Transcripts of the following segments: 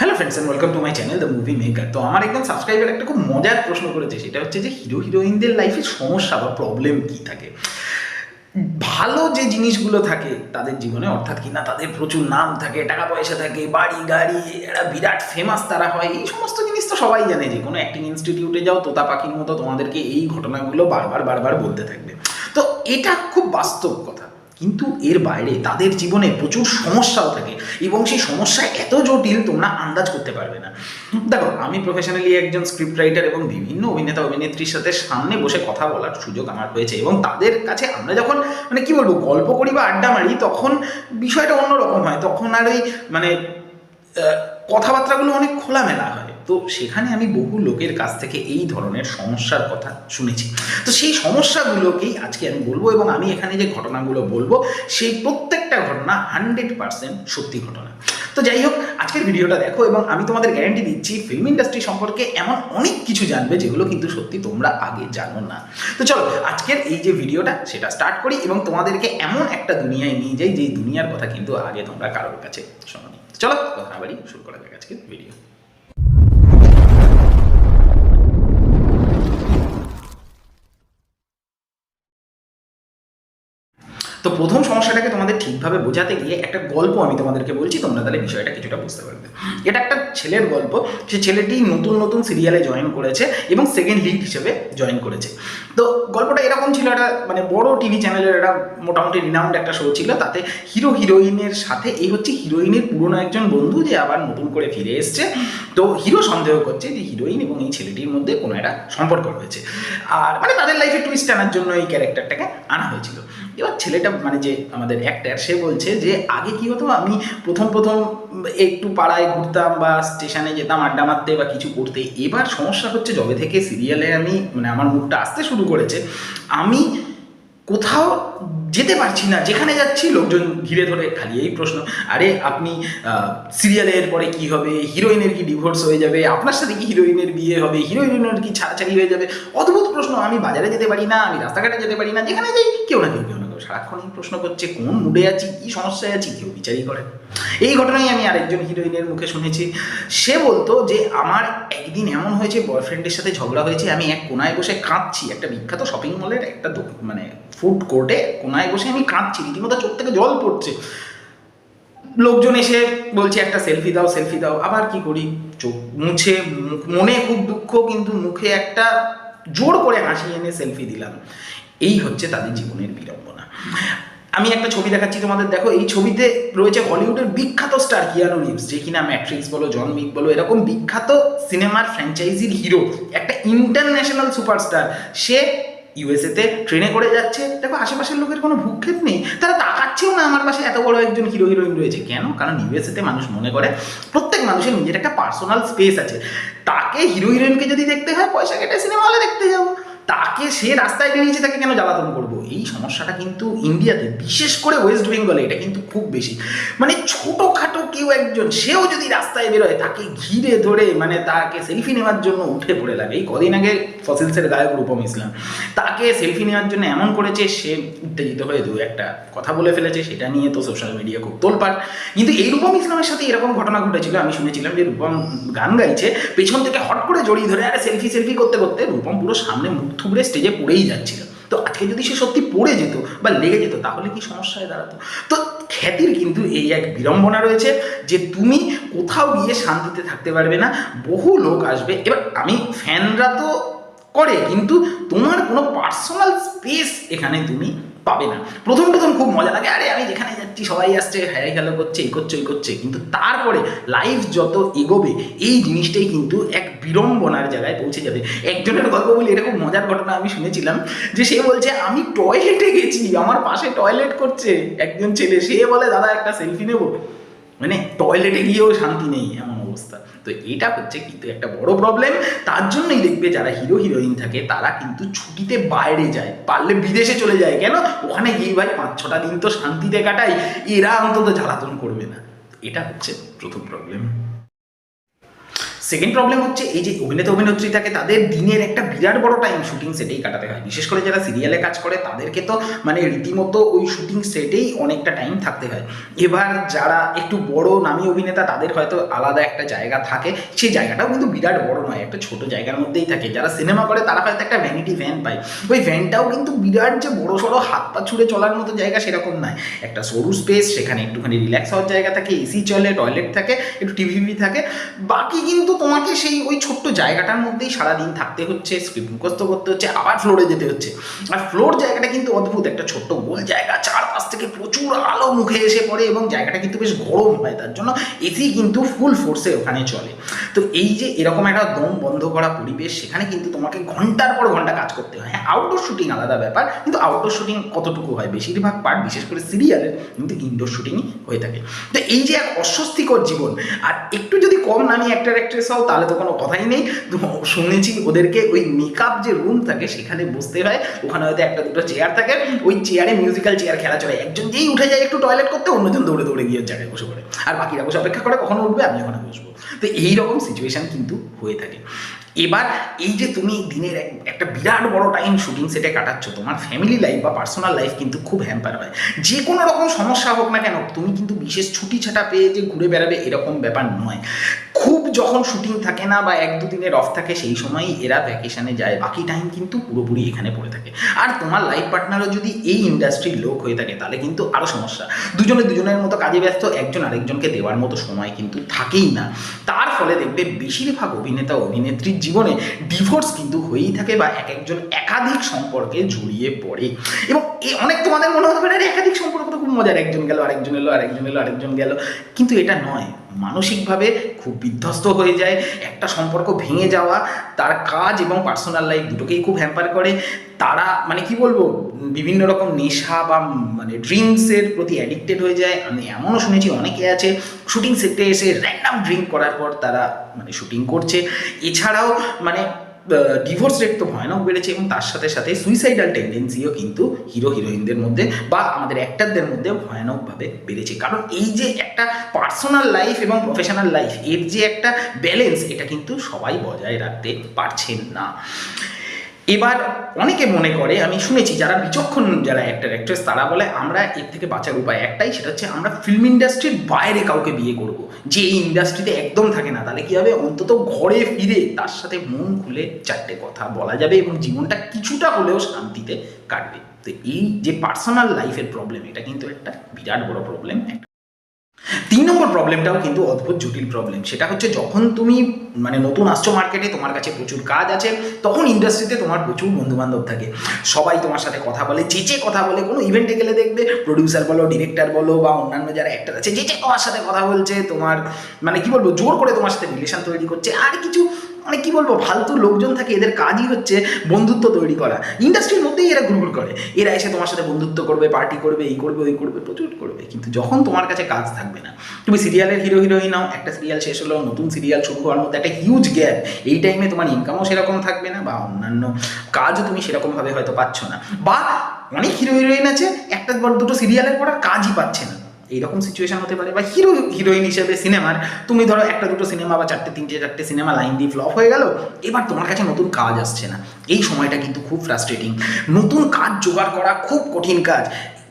Hello friends and welcome to my channel the movie maker তো আমার একদম subscriber একটা খুব মজার প্রশ্ন করেছে, সেটা হচ্ছে যে হিরো হিরোইনদের লাইফে সমস্যা বা প্রবলেম কী থাকে? ভালো যে জিনিসগুলো থাকে তাদের জীবনে, অর্থাৎ কিনা তাদের প্রচুর নাম থাকে টাকা পয়সা থাকে বাড়ি গাড়ি এরা বিরাট ফেমাস তারা হয়, এই সমস্ত জিনিস তো সবাই জানে যে কোনো অ্যাক্টিং ইনস্টিটিউটে যাও তোতা পাখির মতো তোমাদেরকে এই ঘটনাগুলো বারবার বারবার বলতে থাকবে। তো এটা খুব বাস্তব কথা। কিন্তু এর বাইরে তাদের জীবনে প্রচুর সমস্যাও থাকে এবং সেই সমস্যা এত জটিল তোমরা আন্দাজ করতে পারবে না। দেখো, আমি প্রফেশনালি একজন স্ক্রিপ্ট রাইটার এবং বিভিন্ন অভিনেতা, অভিনেত্রীর সাথে সামনে বসে কথা বলার সুযোগ আমার হয়েছে এবং তাদের কাছে আমরা যখন মানে কি বলব, গল্প করি বা আড্ডা মারি, তখন বিষয়টা অন্যরকম হয়। তখন আর ওই মানে কথাবার্তাগুলো অনেক খোলামেলা হয়। তো সেখানে আমি বহু লোকের কাছ থেকে এই ধরনের সমস্যার কথা শুনেছি। তো সেই সমস্যাগুলোকেই আজকে আমি বলব এবং আমি এখানে যে ঘটনাগুলো বলব, সেই প্রত্যেকটা ঘটনা হান্ড্রেড পার্সেন্ট সত্যি ঘটনা। তো যাই হোক, আজকের ভিডিওটা দেখো এবং আমি তোমাদের গ্যারান্টি দিচ্ছি, ফিল্ম ইন্ডাস্ট্রি সম্পর্কে এমন অনেক কিছু জানবে যেগুলো কিন্তু সত্যি তোমরা আগে জানো না। তো চলো, আজকের এই যে ভিডিওটা, সেটা স্টার্ট করি এবং তোমাদেরকে এমন একটা দুনিয়ায় নিয়ে যাই, যেই দুনিয়ার কথা কিন্তু আগে তোমরা কারোর কাছে শোনোনি চলো কথা বাড়ি শুরু করা যাক আজকের ভিডিও তো প্রথম সমস্যাটাকে তোমাদের ঠিকভাবে বোঝাতে গিয়ে একটা গল্প আমি তোমাদেরকে বলছি, তোমরা তাহলে বিষয়টা কিছুটা বুঝতে পারবে। এটা একটা ছেলের গল্প, সে ছেলেটি নতুন নতুন সিরিয়ালে জয়েন করেছে এবং সেকেন্ড লিড হিসেবে জয়েন করেছে। তো গল্পটা এরকম ছিল, একটা মানে বড় টিভি চ্যানেলের একটা মোটামুটি রিনাউন্ড একটা শো ছিল, তাতে হিরো হিরোইনের সাথে, এই হচ্ছে হিরোইনের পুরনো একজন বন্ধু যে আবার নতুন করে ফিরে এসছে। তো হিরো সন্দেহ করছে যে হিরোইন এবং এই ছেলেটির মধ্যে কোনো একটা সম্পর্ক রয়েছে। আর মানে তাদের লাইফে টুইস্ট আনার জন্য এই ক্যারেক্টারটাকে আনা হয়েছিল। এবার ছেলেটা মানে যে আমাদের অ্যাক্টার সে বলছে যে আগে কি হতো, আমি প্রথম প্রথম একটু পাড়ায় ঘুরতাম বা স্টেশনে যেতাম, আড্ডা মারতে বা কিছু করতে। এবার সমস্যা হচ্ছে যবে থেকে সিরিয়ালে আমি মানে আমার মুখটা আসতে শুরু করেছে, আমি কোথাও যেতে পারছি না, যেখানে যাচ্ছি লোকজন ঘিরে ধরে খালি এই প্রশ্ন, আরে আপনি সিরিয়ালের পরে কি হবে হিরোইনের কি ডিভোর্স হয়ে যাবে, আপনার সাথে কি হিরোইনের বিয়ে হবে হিরোইনের কি ছাড়াছাড়ি হয়ে যাবে? অদ্ভুত প্রশ্ন, আমি বাজারে যেতে পারি না, আমি রাস্তাঘাটে যেতে পারি না, যেখানে যাই, কেউ না কেউ কেউ সারাক্ষণ প্রশ্ন করছে, কোন মুডে আছি, কি সমস্যায় আছি, কেউ বিচারই করে এই ঘটনাই আমি আরেকজন হিরোইনের মুখে শুনেছি। সে বলতো যে, আমার একদিন এমন হয়েছে বয়ফ্রেন্ডের সাথে ঝগড়া হয়েছে, আমি এক কোনায় বসে কাঁদছি। একটা বিখ্যাত শপিং মলের একটা মানে ফুড কোর্টে কোনায় বসে আমি কাঁদছি, রীতিমতো চোখ থেকে জল পড়ছে। লোকজন এসে বলছে, একটা সেলফি দাও সেলফি দাও। আবার কি করি? চোখ মুছে মনে খুব দুঃখ, কিন্তু মুখে একটা জোর করে হাসি এনে সেলফি দিলাম। এই হচ্ছে তাদের জীবনের বিড়ম্বনা। আমি একটা ছবি দেখাচ্ছি তোমাদের, দেখো, এই ছবিতে রয়েছে হলিউডের বিখ্যাত স্টার কিয়ানো রিভস, যে কিনা ম্যাট্রিক্স বলো জন উইক বলো, এরকম বিখ্যাত সিনেমার ফ্র্যাঞ্চাইজির হিরো একটা ইন্টারন্যাশনাল সুপারস্টার সে ইউএসএতে ট্রেনে করে যাচ্ছে। দেখো, আশেপাশের লোকের কোনো ভূক্ষেপ নেই। তারা তাকাচ্ছেও না আমার পাশে, এত বড় একজন হিরো হিরোইন রয়েছে। কেন? কারণ ইউএসএতে মানুষ মনে করে, প্রত্যেক মানুষের নিজের একটা পার্সোনাল স্পেস আছে। তাকে হিরো হিরোইনকে যদি দেখতে হয়, পয়সা কেটে সিনেমা হলে দেখতে যাব। তাকে সে রাস্তায় বেরিয়েছে তাকে কেন জ্বালাতন করব? এই সমস্যাটা কিন্তু ইন্ডিয়াতে, বিশেষ করে ওয়েস্ট বেঙ্গলে এটা কিন্তু খুব বেশি। মানে ছোটোখাটো কেউ একজন, সেও যদি রাস্তায় বেরোয়, তাকে ঘিরে ধরে মানে তাকে সেলফি নেওয়ার জন্য উঠে পড়ে লাগে। এই কদিন আগে ফসিলসের গায়ক রূপম ইসলাম, তাকে সেলফি নেওয়ার জন্য এমন করেছে, সে উত্তেজিত হয়ে দু একটা কথা বলে ফেলেছে, সেটা নিয়ে তো সোশ্যাল মিডিয়া খুব তোলপাড়। কিন্তু এই রূপম ইসলামের সাথে এরকম ঘটনা ঘটেছিল, আমি শুনেছিলাম যে রূপম গান গাইছে, পেছন থেকে হট করে জড়িয়ে ধরে, আরে সেলফি সেলফি করতে করতে রূপম পুরো সামনে মুখ থুবড়ে স্টেজে পড়েই যাচ্ছিল। তো আজকে যদি সে সত্যি পড়ে যেত বা লেগে যেত, তাহলে কি সমস্যায় দাঁড়াতো? তো খ্যাতির কিন্তু এই এক বিড়ম্বনা রয়েছে যে তুমি কোথাও গিয়ে শান্তিতে থাকতে পারবে না, বহু লোক আসবে। এবার আমি ফ্যানরা তো করে, কিন্তু তোমার কোনো পার্সোনাল স্পেস এখানে তুমি পাবে না। প্রথম প্রথম খুব মজা লাগে, আরে আমি যেখানে যাচ্ছি, সবাই আসছে হাই খেলো করছে, এই করছে, ওই করছে। কিন্তু তারপরে লাইফ যত এগোবে, এই জিনিসটাই কিন্তু এক বিড়ম্বনার জায়গায় পৌঁছে যাবে। একজনের গল্প বলি, এরকম মজার ঘটনা আমি শুনেছিলাম, যে সে বলছে, আমি টয়লেটে গেছি, আমার পাশে টয়লেট করছে একজন ছেলে। সে বলে, দাদা, একটা সেলফি নেব। মানে টয়লেটে গিয়েও শান্তি নেই, এমন অবস্থা। তো এটা হচ্ছে কিন্তু একটা বড় প্রবলেম তার জন্যই দেখবে যারা হিরো হিরোইন থাকে, তারা কিন্তু ছুটিতে বাইরে যায়। পারলে বিদেশে চলে যায় কেন? ওখানে গিয়ে ভাই পাঁচ, ছটা দিন তো শান্তিতে কাটাই। এরা অন্তত জ্বালাতন করবে না। এটা হচ্ছে প্রথম প্রবলেম সেকেন্ড প্রবলেম হচ্ছে এই যে অভিনেতা অভিনেত্রী থাকে, তাদের দিনের একটা বিরাট বড় টাইম শুটিং সেটেই কাটাতে হয়। বিশেষ করে যারা সিরিয়ালে কাজ করে, তাদেরকে তো মানে রীতিমতো ওই শুটিং সেটেই অনেকটা টাইম থাকতে হয়। এবার যারা একটু বড় নামী অভিনেতা, তাদের হয়তো আলাদা একটা জায়গা থাকে। সেই জায়গাটাও কিন্তু বিরাট বড় নয়, একটা ছোট জায়গার মধ্যেই থাকে। যারা সিনেমা করে, তারা হয়তো একটা ভ্যানিটি ভ্যান পায়। ওই ভ্যানটাও কিন্তু বিরাট যে বড় সড়ো হাত পা ছুঁড়ে চলার মতো জায়গা সেরকম নয়। একটা সরু স্পেস সেখানে একটুখানি রিল্যাক্স হওয়ার জায়গা থাকে এসি চলে টয়লেট থাকে, একটু টিভি থাকে। বাকি কিন্তু তোমাকে সেই ওই ছোট্ট জায়গাটার মধ্যেই সারাদিন থাকতে হচ্ছে স্ক্রিপ্ট মুখস্থ করতে হচ্ছে, আবার ফ্লোরে যেতে হচ্ছে। আর ফ্লোর জায়গাটা কিন্তু অদ্ভুত, একটা ছোট্ট গোল জায়গা, চারপাশ থেকে প্রচুর আলো মুখে এসে পড়ে এবং জায়গাটা কিন্তু বেশ গরম হয়, তার জন্য এসি কিন্তু ফুল ফোর্সে ওখানে চলে। তো এই যে এরকম একটা দম বন্ধ করা পরিবেশ, সেখানে কিন্তু তোমাকে ঘণ্টার পর ঘণ্টা কাজ করতে হয়। হ্যাঁ আউটডোর শুটিং আলাদা ব্যাপার, কিন্তু আউটডোর শুটিং কতটুকু হয়? বেশিরভাগ পার্ট বিশেষ করে সিরিয়ালের কিন্তু ইনডোর শুটিংই হয়ে থাকে। তো এই যে এক অস্বস্তিকর জীবন, আর একটু যদি কম নামি অ্যাক্টার অ্যাক্ট্রেস হও তাহলে তো কোনো কথাই নেই। শুনেছি ওদেরকে ওই মেকআপ যে রুম থাকে, সেখানে বসতে হয়। ওখানে হয়তো একটা দুটো চেয়ার থাকে। ওই চেয়ারে মিউজিক্যাল চেয়ার খেলা চলে। একজন যেই উঠে যায় একটু টয়লেট করতে, অন্যজন দৌড়ে দৌড়ে গিয়ে জায়গায় বসে পড়ে। আর বাকিরা বসে অপেক্ষা করে, কখনো উঠবে আমি ওখানে বসবো। তো এই রকম সিচুয়েশন কিন্তু হয়ে থাকে। এবার এই যে তুমি দিনের একটা বিরাট বড় টাইম শুটিং সেটে কাটাচ্ছ, তোমার ফ্যামিলি লাইফ বা পার্সোনাল লাইফ কিন্তু খুব হ্যাম্পার হয়। যে কোনো রকম সমস্যা হোক না কেন, তুমি কিন্তু বিশেষ ছুটি ছাটা পেয়ে যে ঘুরে বেড়াবে, এরকম ব্যাপার নয়। খুব যখন শুটিং থাকে না বা এক দুদিনের অফ থাকে, সেই সময়ই এরা ভ্যাকেশানে যায়। বাকি টাইম কিন্তু পুরোপুরি এখানে পড়ে থাকে। আর তোমার লাইফ পার্টনারও যদি এই ইন্ডাস্ট্রির লোক হয়ে থাকে, তাহলে কিন্তু আরও সমস্যা। দুজনে দুজনের মতো কাজে ব্যস্ত, একজন আরেকজনকে দেওয়ার মতো সময় কিন্তু থাকেই না। তার ফলে দেখবে বেশিরভাগ অভিনেতা, অভিনেত্রীর জীবনে ডিভোর্স কিন্তু হয়েই থাকে বা এক একজন একাধিক সম্পর্কে জড়িয়ে পড়ে। এবং এ অনেক তোমাদের মনে হতে পারে একাধিক সম্পর্ক মজার একজন গেল, আরেকজন এলো আরেকজন এলো, আরেকজন গেল। কিন্তু এটা নয়। মানসিকভাবে খুব বিধ্বস্ত হয়ে যায়। একটা সম্পর্ক ভেঙে যাওয়া, তার কাজ এবং পার্সোনাল লাইফ দুটোকেই খুব হ্যাম্পার করে। তারা মানে কি বলব, বিভিন্ন রকম নেশা বা মানে ড্রিঙ্কসের প্রতি অ্যাডিক্টেড হয়ে যায়। আমি এমনও শুনেছি, অনেকে আছে শুটিং সেটে এসে র্যান্ডাম ড্রিঙ্ক করার পর তারা মানে শুটিং করছে। এছাড়াও মানে ডিভোর্স রেট তো ভয়ানক বেড়েছে এবং তার সাথে সাথে সুইসাইডাল টেন্ডেন্সিও কিন্তু হিরো হিরোইনদের মধ্যে বা আমাদের অ্যাক্টারদের মধ্যে ভয়ানকভাবে বেড়েছে। কারণ এই যে একটা পার্সোনাল লাইফ এবং প্রফেশনাল লাইফ এর যে একটা ব্যালেন্স এটা কিন্তু সবাই বজায় রাখতে পারছেন না। এবার অনেকে মনে করে, আমি শুনেছি যারা বিচক্ষণ যারা অ্যাক্টার অ্যাক্ট্রেস তারা বলে, আমরা এর থেকে বাঁচার উপায় একটাই, সেটা হচ্ছে আমরা ফিল্ম ইন্ডাস্ট্রির বাইরে কাউকে বিয়ে করব। যে এই ইন্ডাস্ট্রিতে একদম থাকে না, তাহলে কি হবে? অন্তত ঘরে ফিরে তার সাথে মন খুলে চারটে কথা বলা যাবে এবং জীবনটা কিছুটা হলেও শান্তিতে কাটবে। তো এই যে পার্সোনাল লাইফের প্রবলেম এটা কিন্তু একটা বিরাট বড় প্রবলেম তিন নম্বর প্রবলেমটাও কিন্তু অদ্ভুত জটিল প্রবলেম সেটা হচ্ছে যখন তুমি মানে নতুন আসছো মার্কেটে তোমার কাছে প্রচুর কাজ আছে, তখন ইন্ডাস্ট্রিতে তোমার প্রচুর বন্ধুবান্ধব থাকে। সবাই তোমার সাথে কথা বলে, যে যে কথা বলে, কোনো ইভেন্টে গেলে দেখবে প্রডিউসার বলো ডিরেক্টর বলো বা অন্যান্য যারা অ্যাক্টার আছে, যে যে তোমার সাথে কথা বলছে, তোমার মানে কি বলব, জোর করে তোমার সাথে রিলেশন তৈরি করছে, আর কিছু মানে কি বলব, ফালতু লোকজন থাকে, এদের কাজই হচ্ছে বন্ধুত্ব তৈরি করা। ইন্ডাস্ট্রির মধ্যেই এরা ঘুরঘুর করে। এরা এসে তোমার সাথে বন্ধুত্ব করবে পার্টি করবে, এই করবে, ওই করবে, প্রচুর করবে। কিন্তু যখন তোমার কাছে কাজ থাকবে না, তুমি সিরিয়ালের হিরো হিরোইন নাও, একটা সিরিয়াল শেষ হলো, নতুন সিরিয়াল শুরু হওয়ার মধ্যে একটা হিউজ গ্যাপ এই টাইমে তোমার ইনকামও সেরকম থাকবে না, বা অন্যান্য কাজও তুমি সেরকমভাবে হয়তো পাচ্ছ না। বা অনেক হিরো হিরোইন আছে, একটা দুটো সিরিয়ালের পর আর কাজই পাচ্ছে না। এইরকম সিচুয়েশন হতে পারে। বা হিরো হিরোইন হিসেবে সিনেমার তুমি ধরো একটা দুটো সিনেমা বা চারটে, তিনটে, চারটে সিনেমা লাইন দিয়ে ফ্লপ হয়ে গেল, এবার তোমার কাছে নতুন কাজ আসছে না। এই সময়টা কিন্তু খুব ফ্রাস্ট্রেটিং নতুন কাজ জোগাড় করা খুব কঠিন কাজ।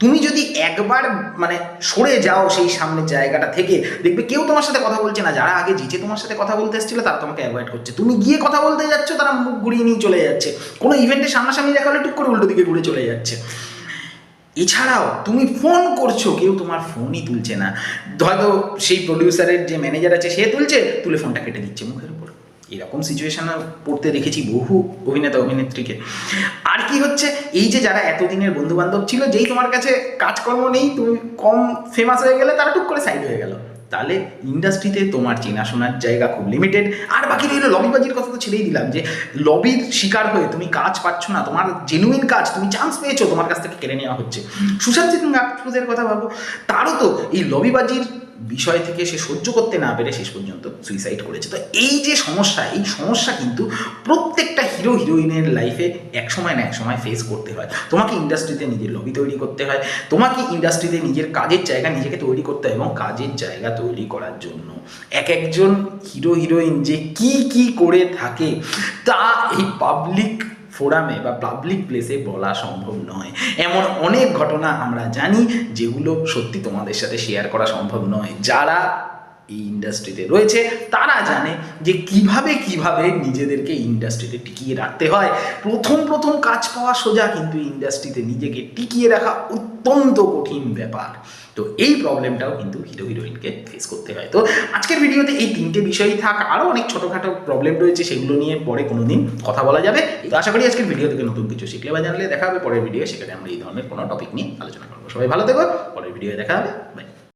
তুমি যদি একবার মানে সরে যাও সেই সামনের জায়গাটা থেকে, দেখবে কেউ তোমার সাথে কথা বলছে না। যারা আগে জিজে তোমার সাথে কথা বলতে এসেছিল, তারা তোমাকে অ্যাভয়েড করছে। তুমি গিয়ে কথা বলতে যাচ্ছ, তারা মুখ ঘুরিয়ে নিয়ে চলে যাচ্ছে। কোনো ইভেন্টে সামনাসামনি দেখা হলে টুক করে উল্টো দিকে ঘুরে চলে যাচ্ছে। এছাড়াও তুমি ফোন করছ, কেউ তোমার ফোনই তুলছে না। হয়তো সেই প্রডিউসারের যে ম্যানেজার আছে, সে তুলছে, তুলে ফোনটা কেটে দিচ্ছে মুখের উপর। এরকম সিচুয়েশন পড়তে দেখেছি বহু অভিনেতা, অভিনেত্রীকে। আর কি হচ্ছে, এই যে যারা এতদিনের বন্ধু বান্ধব ছিল, যেই তোমার কাছে কাজকর্ম নেই, তুমি কম ফেমাস হয়ে গেলে তারা টুক করে সাইড হয়ে গেল। তাহলে ইন্ডাস্ট্রিতে তোমার চেনাশোনার জায়গা খুব লিমিটেড আর বাকি রইল লবিবাজির কথা তো ছেড়েই দিলাম যে লবির শিকার হয়ে তুমি কাজ পাচ্ছ না, তোমার জেনুইন কাজ, তুমি চান্স পেয়েছ তোমার কাছ থেকে কেড়ে নেওয়া হচ্ছে। সুশান্ত সিং রাজপুতের কথা ভাবো, তারও তো এই লবিবাজির বিষয় থেকে সে সহ্য করতে না পেরে শেষ পর্যন্ত সুইসাইড করেছে। তো এই যে সমস্যা, এই সমস্যা কিন্তু প্রত্যেকটা হিরো হিরোইনের লাইফে এক সময় না এক সময় ফেস করতে হয়। তোমাকে ইন্ডাস্ট্রিতে নিজের লবি তৈরি করতে হয়, তোমাকে ইন্ডাস্ট্রিতে নিজের কাজের জায়গা নিজেকে তৈরি করতে হয় এবং কাজের জায়গা তৈরি করার জন্য। এক একজন হিরো হিরোইন যে কি কি করে থাকে, তা এই পাবলিক ফোরামে বা পাবলিক প্লেসে বলা সম্ভব নয়। এমন অনেক ঘটনা আমরা জানি যেগুলো সত্যি তোমাদের সাথে শেয়ার করা সম্ভব নয়। যারা এই ইন্ডাস্ট্রিতে রয়েছে, তারা জানে যে কীভাবে কীভাবে নিজেদেরকে ইন্ডাস্ট্রিতে টিকিয়ে রাখতে হয়। প্রথম প্রথম কাজ পাওয়া সোজা, কিন্তু ইন্ডাস্ট্রিতে নিজেকে টিকিয়ে রাখা অত্যন্ত কঠিন ব্যাপার। তো এই প্রবলেমটাও কিন্তু হিরো, হিরোইনকে ফেস করতে হয়। তো আজকের ভিডিওতে এই তিনটে বিষয়ই থাক। আরও অনেক ছোটোখাটো প্রবলেম রয়েছে, সেগুলো নিয়ে পরে কোনো দিন কথা বলা যাবে। তো আশা করি আজকের ভিডিও থেকে নতুন কিছু শিখলে বা জানলে দেখা হবে। পরের ভিডিও সেখানে আমরা এই ধরনের কোনো টপিক নিয়ে আলোচনা করব। সবাই ভালো থেকো। পরের ভিডিও দেখা হবে। বাই